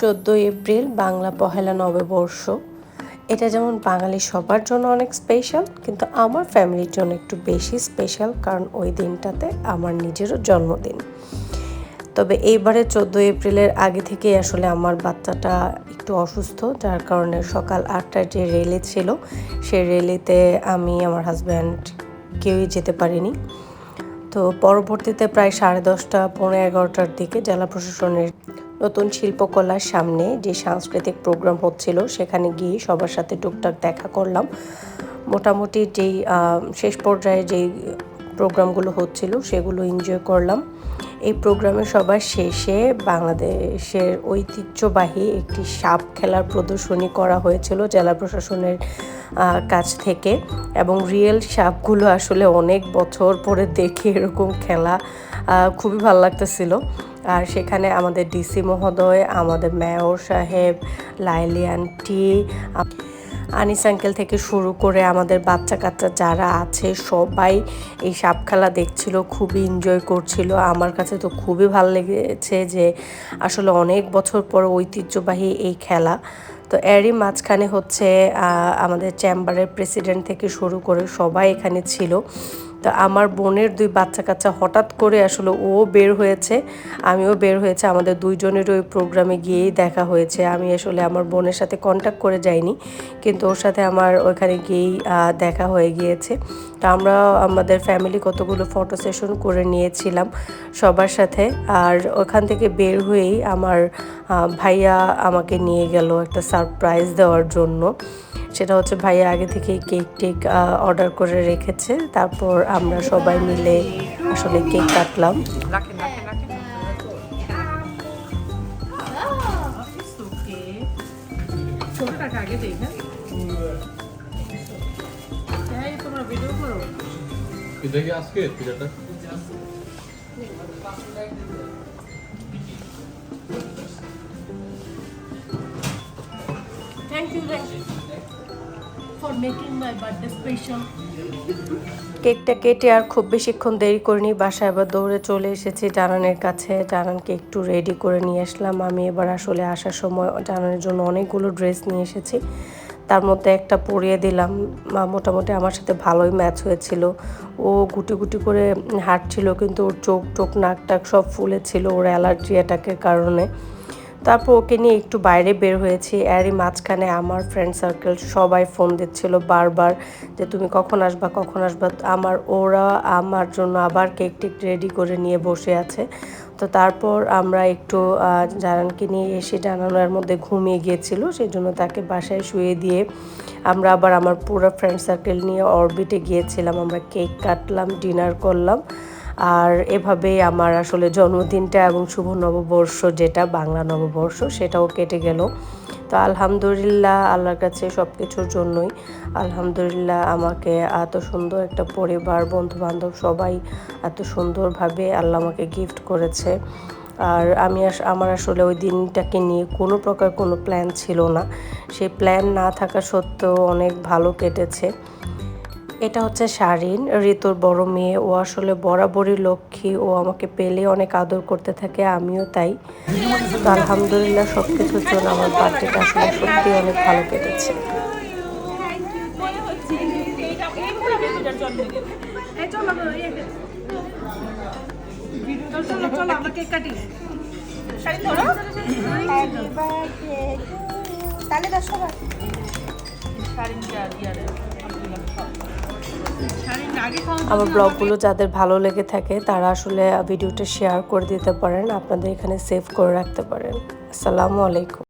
চোদ্দোই এপ্রিল বাংলা পহেলা নববর্ষ। এটা যেমন বাঙালি সবার জন্য অনেক স্পেশাল কিন্তু আমার ফ্যামিলির জন্য একটু বেশি স্পেশাল কারণ ওই দিনটাতে আমার নিজেরও জন্মদিন। তবে এইবারে চোদ্দোই এপ্রিলের আগে থেকেই আসলে আমার বাচ্চাটা একটু অসুস্থ, যার কারণে সকাল আটটার যে রেলি ছিল সেই রেলিতে আমি আমার হাজব্যান্ড কেউই যেতে পারিনি। তো পরবর্তীতে প্রায় সাড়ে দশটা পনেরো এগারোটার দিকে জেলা প্রশাসনের নতুন শিল্পকলার সামনে যে সাংস্কৃতিক প্রোগ্রাম হচ্ছিল, সেখানে গিয়ে সবার সাথে টুকটাক দেখা করলাম। মোটামুটি যেই শেষ পর্যায়ে যেই প্রোগ্রামগুলো হচ্ছিল, সেগুলো এনজয় করলাম। এই প্রোগ্রামে সবার শেষে বাংলাদেশের ঐতিহ্যবাহী একটি সাপ খেলার প্রদর্শনী করা হয়েছিল জেলা প্রশাসনের কাছ থেকে। এবং রিয়েল সাপগুলো আসলে অনেক বছর পরে দেখে এরকম খেলা খুবই ভালো লাগতেছিল। আর সেখানে আমাদের ডিসি মহোদয়, আমাদের মেয়র সাহেব, লাইলি আন্টি, আনিস আঙ্কেল থেকে শুরু করে আমাদের বাচ্চা কাচ্চা যারা আছে, সবাই এই সাপ খেলা দেখছিল, খুবই এনজয় করছিল। আমার কাছে তো খুবই ভালো লেগেছে যে আসলে অনেক বছর পর ঐতিহ্যবাহী এই খেলা। তো এরই মাঝখানে হচ্ছে আমাদের চেম্বারের প্রেসিডেন্ট থেকে শুরু করে সবাই এখানে ছিল। তো আমার বোনের দুই বাচ্চা কাচ্চা হঠাৎ করে আসলে ও বের হয়েছে, আমিও বের হয়েছে, আমাদের দুইজনের ওই প্রোগ্রামে গিয়েই দেখা হয়েছে। আমি আসলে আমার বোনের সাথে কন্ট্যাক্ট করে যাইনি, কিন্তু ওর সাথে আমার ওইখানে গিয়েই দেখা হয়ে গিয়েছে। তো আমরা, আমাদের ফ্যামিলি কতগুলো ফটো সেশন করে নিয়েছিলাম সবার সাথে, আর ওখান থেকে বের হয়েই আমার ভাইয়া আমাকে নিয়ে গেল একটা সারপ্রাইজ দেওয়ার জন্য। সেটা হচ্ছে ভাইয়া আগে থেকে কেক টেক অর্ডার করে রেখেছে। তারপর আমরা সবাই মিলে আসলে কেক কাটলাম। Thank you, thank you for making my birthday special. কেকটা কেটে আর খুব বেশিক্ষণ দেরি করিনি, বাসায় আবার দৌড়ে চলে এসেছি জানানের কাছে। জানানকে একটু রেডি করে নিয়ে আসলাম। আমি এবার আসলে আসার সময় জানানের জন্য অনেকগুলো ড্রেস নিয়ে এসেছি। তার মধ্যে একটা পরিয়ে দিলাম। মোটামুটি আমার সাথে ভালোই ম্যাচ হয়েছিল। ও গুটি গুটি করে হাঁটছিল, কিন্তু ওর চোখ টোক নাক টাক সব ফুলেছিল। ওর অ্যালার্জি অ্যাটাকের কারণে। তারপর ওকে নিয়ে একটু বাইরে বের হয়েছি। এরই মাঝখানে আমার ফ্রেন্ড সার্কেল সবাই ফোন দিচ্ছিল বারবার যে, তুমি কখন আসবা কখন আসবা? আমার, ওরা আমার জন্য আবার কেক টেক রেডি করে নিয়ে বসে আছে। তো তারপর আমরা একটু জানানকে নিয়ে এসে জানানোর মধ্যে ঘুমিয়ে গিয়েছিল। সেই জন্য তাকে বাসায় শুয়ে দিয়ে আমরা আবার আমার পুরো ফ্রেন্ড সার্কেল নিয়ে অরবিটে গিয়েছিলাম। আমরা কেক কাটলাম ডিনার করলাম। আর এভাবেই আমার আসলে জন্মদিনটা এবং শুভ নববর্ষ যেটা, বাংলা নববর্ষ, সেটাও কেটে গেল। তো আলহামদুলিল্লাহ, আল্লাহর কাছে সব কিছুর জন্যই। আলহামদুলিল্লাহ, আমাকে এত সুন্দর একটা পরিবার বন্ধু বান্ধব সবাই এত সুন্দরভাবে আল্লাহ আমাকে গিফট করেছে। আর আমি আমার আসলে ওই দিনটাকে নিয়ে কোনো প্রকার কোনো প্ল্যান ছিল না। সেই প্ল্যান না থাকা সত্ত্বেও অনেক ভালো কেটেছে। এটা হচ্ছে শারিন। ঋতুর বড় মেয়ে। ও আসলে বরাবরই লক্ষ্মী। ও আমাকে পেলে অনেক আদর করতে থাকে আমিও তাই। তো আলহামদুলিল্লাহ সব কিছুর জন্য আমার বার্থডেটা আসলে সত্যি অনেক ভালো কেটেছে। চলো চলো আমরা কেক কাটি তাহলে দশ টাকা আমার ব্লগগুলো যাদের ভালো লেগে থাকে, তারা আসলে ভিডিওটা শেয়ার করে দিতে পারেন। আপনাদের এখানে সেভ করে রাখতে পারেন। আসসালামু আলাইকুম।